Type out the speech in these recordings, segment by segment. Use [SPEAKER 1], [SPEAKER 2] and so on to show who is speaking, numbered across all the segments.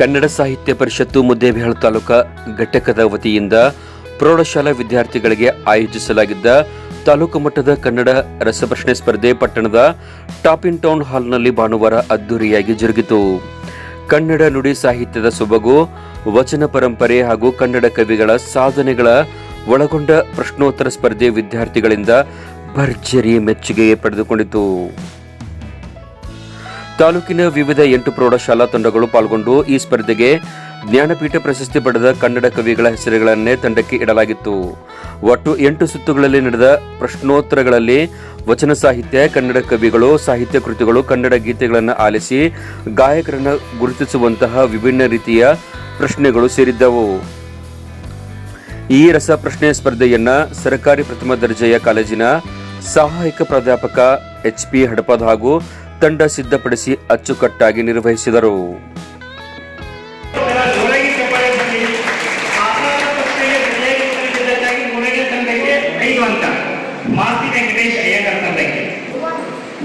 [SPEAKER 1] ಕನ್ನಡ ಸಾಹಿತ್ಯ ಪರಿಷತ್ತು ಮುದ್ದೇಬಿಹಾಳ ತಾಲೂಕಾ ಘಟಕದ ವತಿಯಿಂದ ಪ್ರೌಢಶಾಲಾ ವಿದ್ಯಾರ್ಥಿಗಳಿಗೆ ಆಯೋಜಿಸಲಾಗಿದ್ದ ತಾಲೂಕು ಮಟ್ಟದ ಕನ್ನಡ ರಸಪ್ರಶ್ನೆ ಸ್ಪರ್ಧೆ ಪಟ್ಟಣದ ಟಾಪ್ ಟೌನ್ ಹಾಲ್ನಲ್ಲಿ ಭಾನುವಾರ ಅದ್ದೂರಿಯಾಗಿ ಜರುಗಿತು. ಕನ್ನಡ ನುಡಿ ಸಾಹಿತ್ಯದ ಸೊಬಗು, ವಚನ ಪರಂಪರೆ ಹಾಗೂ ಕನ್ನಡ ಕವಿಗಳ ಸಾಧನೆಗಳ ಒಳಗೊಂಡ ಪ್ರಶ್ನೋತ್ತರ ಸ್ಪರ್ಧೆ ವಿದ್ಯಾರ್ಥಿಗಳಿಂದ ಭರ್ಜರಿ ಮೆಚ್ಚುಗೆ ಪಡೆದುಕೊಂಡಿತು. ತಾಲೂಕಿನ ವಿವಿಧ ಎಂಟು ಪ್ರೌಢಶಾಲಾ ತಂಡಗಳು ಪಾಲ್ಗೊಂಡು ಈ ಸ್ಪರ್ಧೆಗೆ ಜ್ಞಾನಪೀಠ ಪ್ರಶಸ್ತಿ ಪಡೆದ ಕನ್ನಡ ಕವಿಗಳ ಹೆಸರುಗಳನ್ನೇ ತಂಡಕ್ಕೆ ಇಡಲಾಗಿತ್ತು. ಒಟ್ಟು ಎಂಟು ಸುತ್ತುಗಳಲ್ಲಿ ನಡೆದ ಪ್ರಶ್ನೋತ್ತರಗಳಲ್ಲಿ ವಚನ ಸಾಹಿತ್ಯ, ಕನ್ನಡ ಕವಿಗಳು, ಸಾಹಿತ್ಯ ಕೃತಿಗಳು, ಕನ್ನಡ ಗೀತೆಗಳನ್ನು ಆಲಿಸಿ ಗಾಯಕರನ್ನು ಗುರುತಿಸುವಂತಹ ವಿಭಿನ್ನ ರೀತಿಯ ಪ್ರಶ್ನೆಗಳು ಸೇರಿದ್ದವು. ಈ ರಸಪ್ರಶ್ನೆ ಸ್ಪರ್ಧೆಯನ್ನ ಸರ್ಕಾರಿ ಪ್ರಥಮ ದರ್ಜೆಯ ಕಾಲೇಜಿನ ಸಹಾಯಕ ಪ್ರಾಧ್ಯಾಪಕ ಎಚ್ ಪಿ ಹಡಪದ್ ಹಾಗೂ ತಂಡ ಸಿದ್ಧಪಡಿಸಿ ಅಚ್ಚುಕಟ್ಟಾಗಿ ನಿರ್ವಹಿಸಿದರು.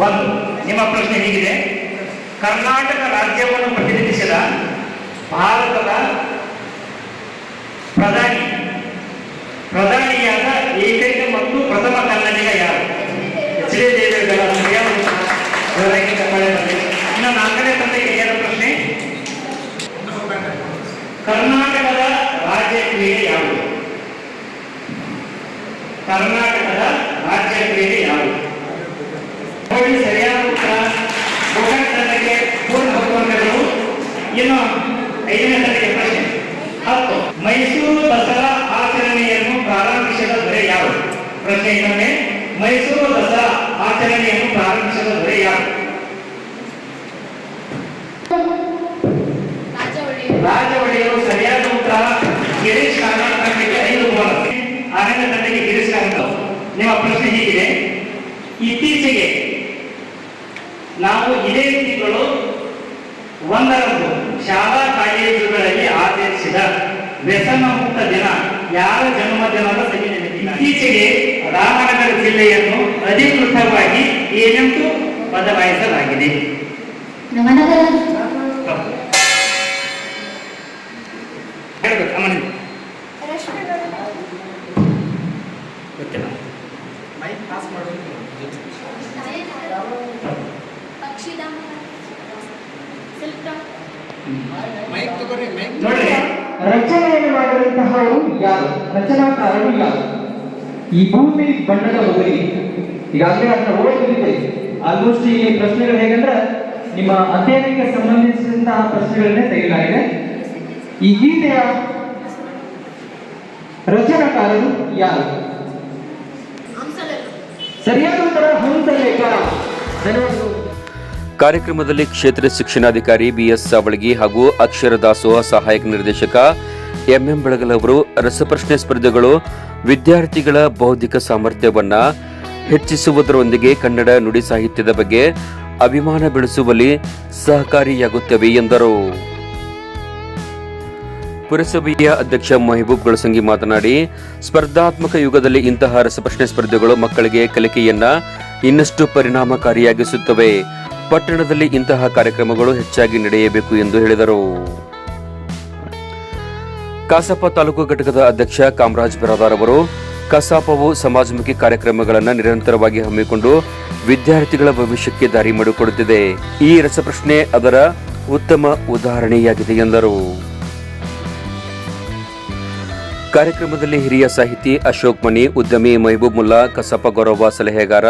[SPEAKER 2] ಒಂದು, ನಿಮ್ಮ ಪ್ರಶ್ನೆ ಹೀಗಿದೆ. ಕರ್ನಾಟಕ ರಾಜ್ಯವನ್ನು ಪ್ರತಿನಿಧಿಸಿದ ಭಾರತದ ಪ್ರಧಾನಿ. ಪ್ರಧಾನಿಯಾದ ಏಕೈಕ ಮತ್ತು ಪ್ರಥಮ ಕನ್ನಡಿಗ ಯಾರು ಎಚ್ ಡಿ ದೇವೇಗೌಡ ಸರಿಯಾದ ಉತ್ತರ. ಜೋರಾಗಿ ಚಪ್ಪಾಳೆ ಬರಲಿ ಇನ್ನು ನಾಲ್ಕನೇ ತಂಡಕ್ಕೆ ಏನ ಪ್ರಶ್ನೆ ಕರ್ನಾಟಕದ ರಾಜ್ಯ ಕ್ರೀಡೆ ಯಾವುದು ಕರ್ನಾಟಕದ ರಾಜ್ಯ ಕ್ರೀಡೆ ಯಾವುದು? ಸರಿಯಾದ ಉತ್ತರ. ಮುಖಂಡರಿಗೆ ಪೂರ್ಣ ಬಹುಮಾನಗಳು. ಇನ್ನು ಐದನೇ ತರಗತಿ ಪ್ರಶ್ನೆ. ಹತ್ತು. ಮೈಸೂರು ದಸರಾ ಆಚರಣೆಯನ್ನು ಪ್ರಾರಂಭಿಸಿದ ದೊರೆ ಯಾರು ಪ್ರಶ್ನೆ ಇನ್ನೊಮ್ಮೆ. ಮೈಸೂರು ದಸರಾ ಆಚರಣೆಯನ್ನು ಪ್ರಾರಂಭಿಸಿದ ದೊರೆ ಯಾರು
[SPEAKER 3] ರಾಜ ಒಡೆಯರು
[SPEAKER 2] ರಾಜ ಒಡೆಯರು ಸರಿಯಾದ ಉತ್ತರ ಗಿರೀಶ್ ಕಾರ್ನಾಡ್ ತಂಡಕ್ಕೆ ಐದು ಬೋನಸ್ ಆರನೇ ತಂಡಕ್ಕೆ ಗಿರೀಶ್ ಕಾರ್ನಾಡ್ ನಿಮ್ಮ ಪ್ರಶ್ನೆ ಹೀಗಿದೆ. ಇತ್ತೀಚೆಗೆ ನಾವು ಇದೇ ತಿಂಗಳು ಒಂದರಂದು ಶಾಲಾ ಕಾಲೇಜುಗಳಲ್ಲಿ ಆಚರಿಸಿದ ವ್ಯಸನ ಮುಕ್ತ ದಿನ ಯಾರ ಜನ್ಮದಿನ ಇತ್ತೀಚೆಗೆ ರಾಮನಗರ ಜಿಲ್ಲೆಯನ್ನು ಅಧಿಕೃತವಾಗಿ ಏನೆಂದು ಬದಲಾಯಿಸಲಾಗಿದೆ?
[SPEAKER 3] ನವನಗರ ಸಿಲ್ಕ್ರಾಮ್
[SPEAKER 2] ನೋಡ್ರಿ
[SPEAKER 4] ರಚನೆಯನ್ನು ಮಾಡಿದಂತಹವರು ಯಾರು? ರಚನಾಕಾರರು ಯಾರು? ಈ ಭೂಮಿ ಬಣ್ಣದ ಹೋಗಿ ಈಗಾಗಲೇ ಅದನ್ನ ಓದಿದೆ ಆಲ್ಮೋಸ್ಟ್ ಈ ಪ್ರಶ್ನೆಗಳು ಹೇಗಂದ್ರೆ, ನಿಮ್ಮ ಅಧ್ಯಯನಕ್ಕೆ ಸಂಬಂಧಿಸಿದಂತಹ ಪ್ರಶ್ನೆಗಳನ್ನೇ ತೆಗೆಯಲಾಗಿದೆ. ಈ ಗೀತೆಯ ರಚನಾಕಾರರು ಯಾರು?
[SPEAKER 1] ಕಾರ್ಯಕ್ರಮದಲ್ಲಿ ಕ್ಷೇತ್ರ ಶಿಕ್ಷಣಾಧಿಕಾರಿ ಬಿಎಸ್ ಸಾವಳಗಿ ಹಾಗೂ ಅಕ್ಷರ ದಾಸೋಹ ಸಹಾಯಕ ನಿರ್ದೇಶಕ ಎಂಎಂ ಬೆಳಗಲ್ ಅವರು ರಸಪ್ರಶ್ನೆ ಸ್ಪರ್ಧೆಗಳು ವಿದ್ಯಾರ್ಥಿಗಳ ಬೌದ್ಧಿಕ ಸಾಮರ್ಥ್ಯವನ್ನು ಹೆಚ್ಚಿಸುವುದರೊಂದಿಗೆ ಕನ್ನಡ ನುಡಿ ಸಾಹಿತ್ಯದ ಬಗ್ಗೆ ಅಭಿಮಾನ ಬೆಳೆಸುವಲ್ಲಿ ಸಹಕಾರಿಯಾಗುತ್ತವೆ ಎಂದರು. ಪುರಸಭೆಯ ಅಧ್ಯಕ್ಷ ಮೆಹಬೂಬ್ ಗಳಸಂಗಿ ಮಾತನಾಡಿ, ಸ್ಪರ್ಧಾತ್ಮಕ ಯುಗದಲ್ಲಿ ಇಂತಹ ರಸಪ್ರಶ್ನೆ ಸ್ಪರ್ಧೆಗಳು ಮಕ್ಕಳಿಗೆ ಕಲಿಕೆಯನ್ನ ಇನ್ನಷ್ಟು ಪರಿಣಾಮಕಾರಿಯಾಗಿಸುತ್ತವೆ. ಪಟ್ಟಣದಲ್ಲಿ ಇಂತಹ ಕಾರ್ಯಕ್ರಮಗಳು ಹೆಚ್ಚಾಗಿ ನಡೆಯಬೇಕು ಎಂದು ಹೇಳಿದರು. ಕಸಾಪ ತಾಲೂಕು ಘಟಕದ ಅಧ್ಯಕ್ಷ ಕಾಮರಾಜ್ ಬಿರಾದಾರ್ ಅವರು, ಕಸಾಪವು ಸಮಾಜಮುಖಿ ಕಾರ್ಯಕ್ರಮಗಳನ್ನು ನಿರಂತರವಾಗಿ ಹಮ್ಮಿಕೊಂಡು ವಿದ್ಯಾರ್ಥಿಗಳ ಭವಿಷ್ಯಕ್ಕೆ ದಾರಿ ಮಾಡಿಕೊಡುತ್ತಿದೆ. ಈ ರಸಪ್ರಶ್ನೆ ಅದರ ಉತ್ತಮ ಉದಾಹರಣೆಯಾಗಿದೆ ಎಂದರು. ಕಾರ್ಯಕ್ರಮದಲ್ಲಿ ಹಿರಿಯ ಸಾಹಿತಿ ಅಶೋಕ್ ಮಣಿ, ಉದ್ಯಮಿ ಮಹಬೂಬ್ ಮುಲ್ಲಾ, ಕಸಾಪ ಗೌರವ ಸಲಹೆಗಾರ,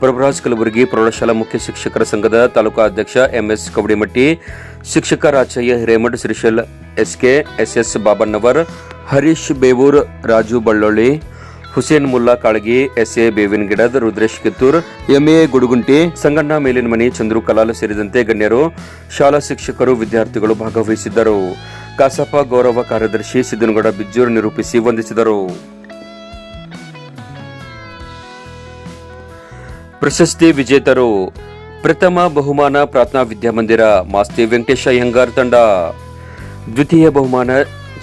[SPEAKER 1] ಪ್ರಭುರಾಜ್ ಕಲಬುರಗಿ ಪ್ರೌಢಶಾಲಾ ಮುಖ್ಯ ಶಿಕ್ಷಕರ ಸಂಘದ ತಾಲೂಕಾ ಅಧ್ಯಕ್ಷ ಎಂಎಸ್ ಕವಡಿಮಟ್ಟಿ, ಶಿಕ್ಷಕ Rachayya Hiremath Shrishail SK, SS Babannavar, Harish Bevur, Raju Ballolli, Hussain Mulla Kalagi S A Bevinagidad Rudresh Kittur, MA Gudugunti, Sanganna Melinamani Chandru Kalal ಸೇರಿದಂತೆ ಗಣ್ಯರು, ಶಾಲಾ ಶಿಕ್ಷಕರು, ವಿದ್ಯಾರ್ಥಿಗಳು ಭಾಗವಹಿಸಿದ್ದರು. ಕಸಾಪ ಗೌರವ ಕಾರ್ಯದರ್ಶಿ ಸಿದ್ದನಗೌಡ ಬಿಜ್ಜೂರು ನಿರೂಪಿಸಿ ವಂದಿಸಿದರು. ಪ್ರಶಸ್ತಿ ವಿಜೇತರು, ಪ್ರಥಮ ಬಹುಮಾನ ಪ್ರಾರ್ಥನಾ ವಿದ್ಯಾಮಂದಿರ ಮಾಸ್ತಿ ವೆಂಕಟೇಶ ಅಯ್ಯಂಗಾರ್ ತಂಡ, ದ್ವಿತೀಯ ಬಹುಮಾನ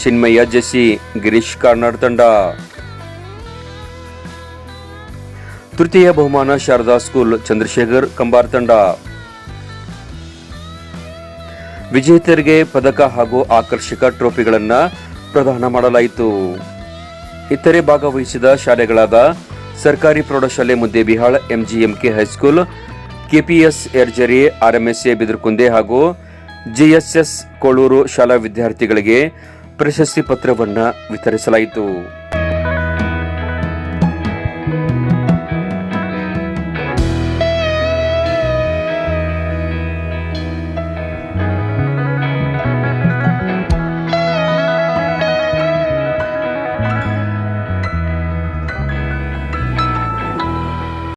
[SPEAKER 1] ಚಿನ್ಮಯ್ಯ ಜೆಸಿ, ಗಿರೀಶ್ ಕಾರ್ನಾಡ್ ತಂಡ. ತೃತೀಯ ಬಹುಮಾನ ಶಾರದಾ ಸ್ಕೂಲ್ ಚಂದ್ರಶೇಖರ್ ಕಂಬಾರ್ ತಂಡ. ವಿಜೇತರಿಗೆ ಪದಕ ಹಾಗೂ ಆಕರ್ಷಕ ಟ್ರೋಫಿಗಳನ್ನು ಪ್ರದಾನ ಮಾಡಲಾಯಿತು. ಇತರೆ ಭಾಗವಹಿಸಿದ ಶಾಲೆಗಳಾದ ಸರ್ಕಾರಿ ಪ್ರೌಢಶಾಲೆ Muddebihal, MGMK high school, KPS ಎರ್ಜರಿ RMSA Bidarkunde ಹಾಗೂ ಜಿಎಸ್ಎಸ್ ಕೋಳೂರು ಶಾಲಾ ವಿದ್ಯಾರ್ಥಿಗಳಿಗೆ ಪ್ರಶಸ್ತಿ ಪತ್ರವನ್ನು ವಿತರಿಸಲಾಯಿತು.